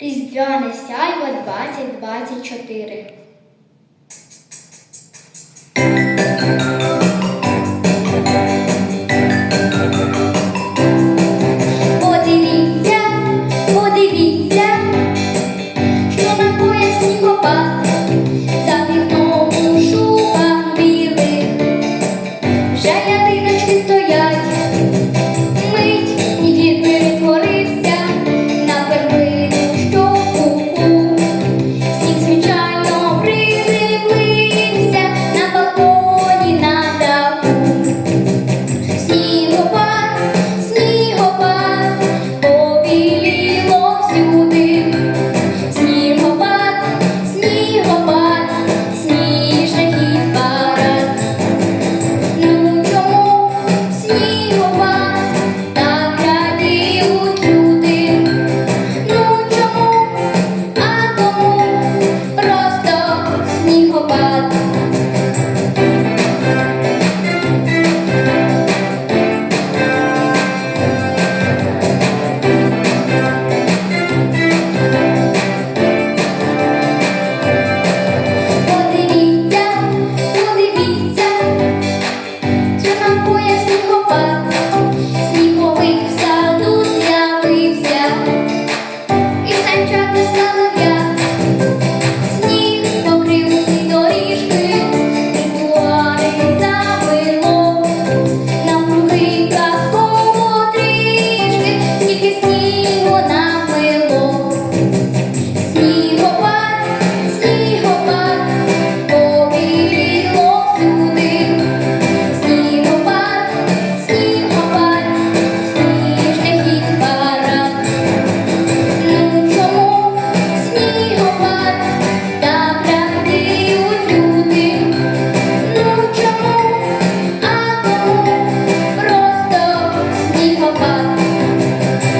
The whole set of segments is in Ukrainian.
Різдвяне сяйво 2024.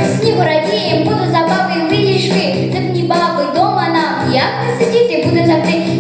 С ним радієм, буду забави, вирішки, Дивні бабы дома нам, як не сидіти, буду завжди.